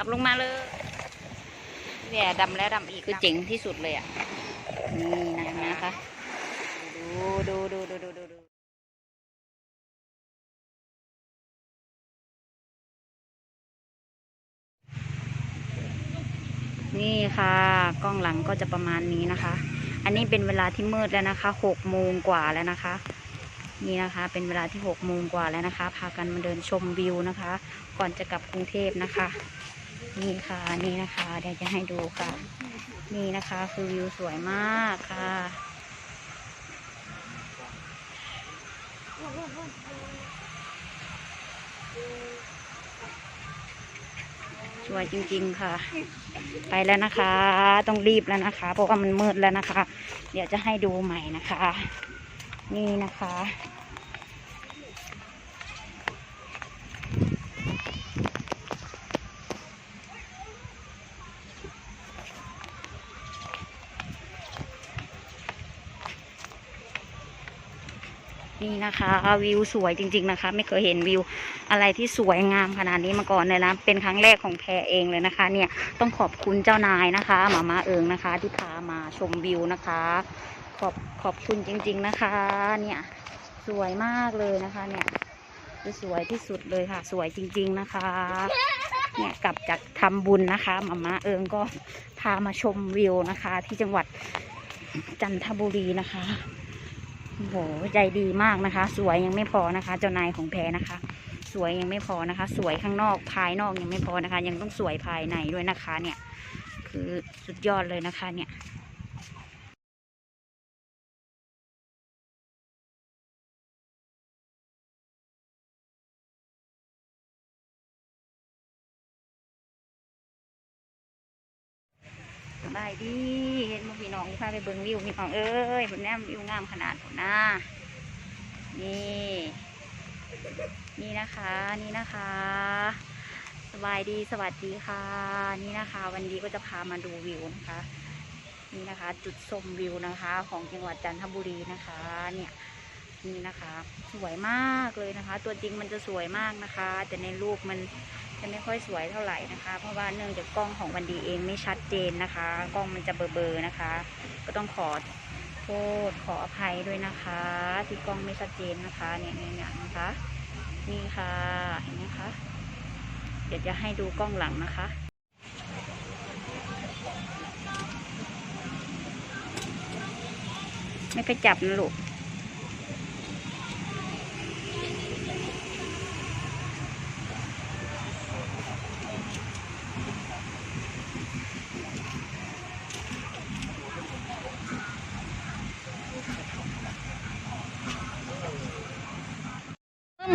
ขับลงมาเลยเนี่ยดำแล้วดำอีกคือเจ๋งที่สุดเลยอะนี่นะนะคะดูดูดูดูดูดูดูนี่ค่ะ กล้องหลังก็จะประมาณนี้นะคะ อันนี้เป็นเวลาที่มืดแล้วนะคะหกโมงกว่าแล้วนะคะ นี่นะคะ เป็นเวลาที่หกโมงกว่าแล้วนะคะ พากันมาเดินชมวิวนะคะ ก่อนจะกลับกรุงเทพนะคะ นี่ค่ะนี่นะคะเดี๋ยวจะให้ดูค่ะ นี่นะคะคือวิวสวยมากค่ะสวยจริง ๆค่ะ ไปแล้วนะคะ ต้องรีบแล้วนะคะ เพราะว่ามันมืดแล้วนะคะ เดี๋ยวจะให้ดูใหม่นะคะ นี่นะคะ นี่นะคะ วิวสวยจริง ๆนะคะ ไม่เคยเห็นวิวอะไรที่สวยงามขนาดนี้มาก่อนเลยนะ เป็นครั้งแรกของแพรเองเลยนะคะ เนี่ยต้องขอบคุณเจ้านายนะคะหมามาเอิงนะคะ ที่พามาชมวิวนะคะ ขอบขอบคุณจริง ๆนะคะ เนี่ยสวยมากเลยนะคะเนี่ยสวยที่สุดเลยค่ะ สวยจริง ๆนะคะ เนี่ยกลับจากทำบุญนะคะหมามาเอิงก็พามาชมวิวนะคะ ที่จังหวัดจันทบุรีนะคะ โอ้โหใจดีมากนะคะ สวยยังไม่พอนะคะ เจ้านายของแพรนะคะ สวยยังไม่พอนะคะ สวยข้างนอกภายนอกยังไม่พอนะคะ ยังต้องสวยภายในด้วยนะคะ เนี่ย คือสุดยอดเลยนะคะ เนี่ย สบายดีเห็นมพี่น้องพาไปเบิ่งวิวพี่น้องเอ้ยบนแนมวิวงามขนาดผมนะนี่นี่นะคะ นี่นะคะ สบายดีสวัสดีค่ะ นี่นะคะ วันนี้ก็จะพามาดูวิวนะคะ นี่นะคะ จุดชมวิวนะคะ ของจังหวัดจันทบุรีนะคะ เนี่ยนี่นะคะ สวยมากเลยนะคะ ตัวจริงมันจะสวยมากนะคะ แต่ในรูปมัน จะไม่ค่อยสวยเท่าไหร่นะคะ เพราะว่าเนื่องจากกล้องของวันดีเองไม่ชัดเจนนะคะ กล้องมันจะเบลอๆนะคะ ก็ต้องขอโทษขออภัยด้วยนะคะ ที่กล้องไม่ชัดเจนนะคะเนี่ยเนี่ยนะคะ นี่ค่ะเห็นไหมคะเดี๋ยวจะให้ดูกล้องหลังนะคะไม่ไปจับนะลูก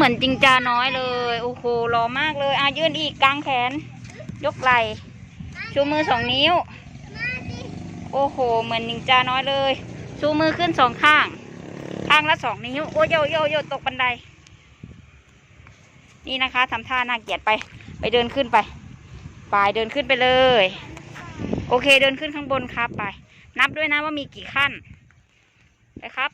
เหมือนจิงจาน้อยเลย โอ้โหหล่อมากเลยอะยื่นอีกกลางแขน ยกไหล่ชูมือสองนิ้ว โอ้โห เหมือนนิงจาน้อยเลย ชูมือขึ้นสองข้าง ข้างละสองนิ้ว โอ้โยโยโยตกบันได นี่นะคะทำท่าน่าเกลียดไป ไปเดินขึ้นไปไปเดินขึ้นไปเลย โอเคเดินขึ้นข้างบนครับไป นับด้วยนะว่ามีกี่ขั้นไปครับ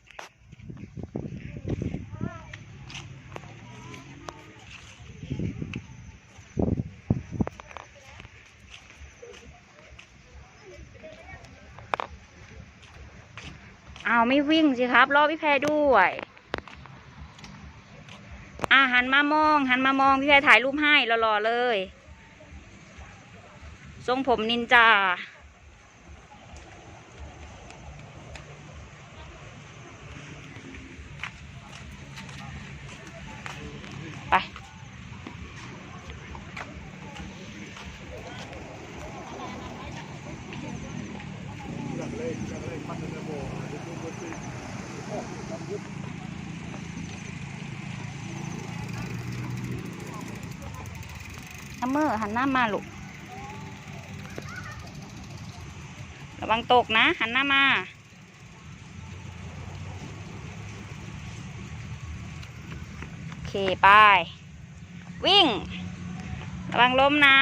เอาวไม่วิ่งสิครับ รอพี่แพรด้วยอาหันมามอง หันมามองพี่แพรถ่ายรูปให้หล่อๆเลย ทรงผมนินจา ทัมเมอร์หันหน้ามาลูก ระวังตกนะ หันหน้ามา โอเค ไป วิ่ง ระวังล้มนะ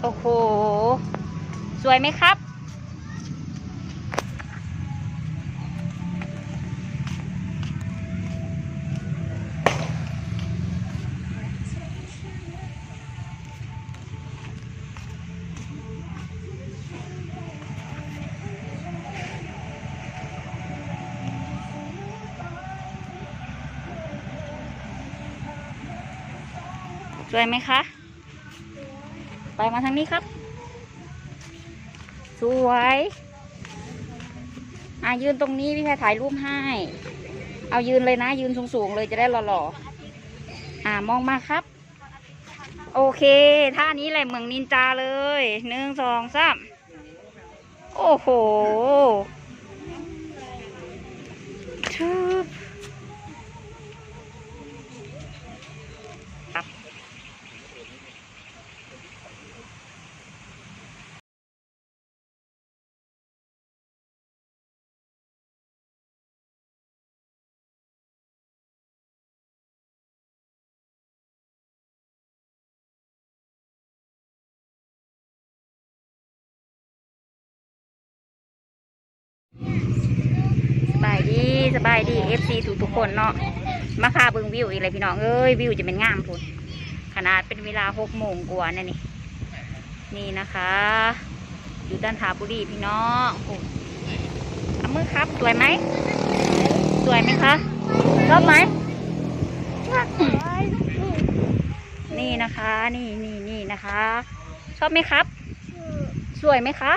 โอ้โห สวยไหมครับ สวยไหมคะ ไปมาทางนี้ครับ สวยอะยืนตรงนี้พี่แพรถ่ายรูปให้ เอายืนเลยนะ ยืนสูงๆเลยจะได้หล่อๆ อ่ามองมาครับ โอเคท่านี้แหละเมืองนินจาเลยหนึ่งสองสามโอ้โหทึบ สบายดีเอฟซีทุกทุกคนเนาะมาพาเบิ่งวิวอีกเลยพี่น้องเอ้ยวิวจะเป็นงามพุ่นขนาดเป็นเวลาหกโมงกว่านั่นนี่นี่นะคะ อยู่ด้านทาบุรีพี่น้องโอ้เอามือครับสวยไหมสวยไหมคะชอบไหมนี่นะคะ นี่นี่นี่นะคะ ชอบไหมครับสวยไหมคะ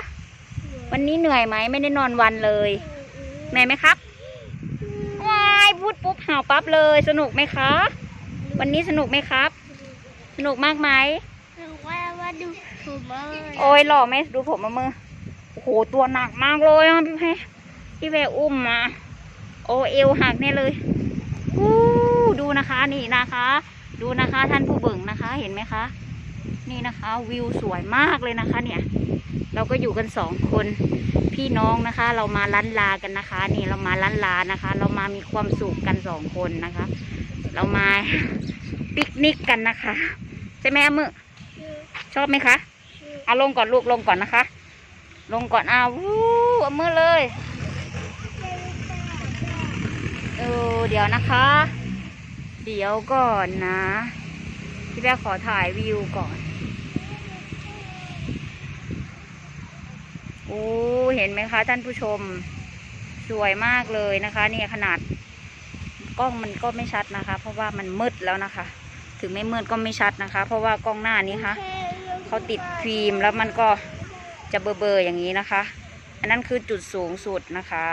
วันนี้เหนื่อยไหมไม่ได้นอนวันเลยเหนื่อยไหมครับ พูดปุ๊บห่าวปั๊บเลย สนุกไหมคะ วันนี้สนุกไหมครับ สนุกมากไหมหรือว่าว่าดูถูกมากเลยโอ้ยหล่อไหมดูผมมามือโอ้โหตัวหนักมากเลยอะพี่เพพี่แวอุ้มมาโอเอวหักแน่เลยอู้ดูนะคะนี่นะคะ ดูนะคะท่านผู้เบิ่งนะคะ เห็นไหมคะ นี่นะคะ วิวสวยมากเลยนะคะ เนี่ย เราก็อยู่กันสองคน พี่น้องนะคะ เรามาล้านลากันนะคะ นี่เรามาล้านลานะคะ เรามามีความสุขกันสองคนนะคะ เรามาปิกนิกกันนะคะใช่ไหมอะมือชอบไหมคะเอาลงก่อนลูกลงก่อนนะคะ ลงก่อนเอาวู้เอามือเลยเออเดี๋ยวนะคะ เดี๋ยวก่อนนะพี่แป๊ขอถ่ายวิวก่อน โอ้เห็นไหมคะ ท่านผู้ชมสวยมากเลยนะคะ เนี่ยขนาดกล้องมันก็ไม่ชัดนะคะ เพราะว่ามันมืดแล้วนะคะ ถึงไม่มืดก็ไม่ชัดนะคะ เพราะว่ากล้องหน้านี้ค่ะเขาติดฟิล์มแล้วมันก็จะเบลอๆอย่างนี้นะคะ อันนั้นคือจุดสูงสุดนะคะ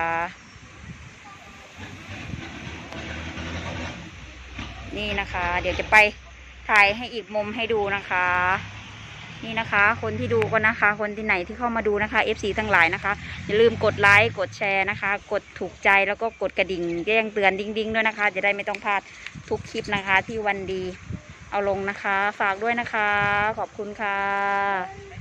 นี่นะคะ เดี๋ยวจะไปถ่ายให้อีกมุมให้ดูนะคะ นี่นะคะ คนที่ดูก็นะคะ คนที่ไหนที่เข้ามาดูนะคะ FC ทั้งหลายนะคะ อย่าลืมกดไลค์กดแชร์นะคะ กดถูกใจแล้วก็กดกระดิ่งแจ้งเตือนดิ้งๆด้วยนะคะ จะได้ไม่ต้องพลาดทุกคลิปนะคะ ที่วันดีเอาลงนะคะ ฝากด้วยนะคะ ขอบคุณค่ะ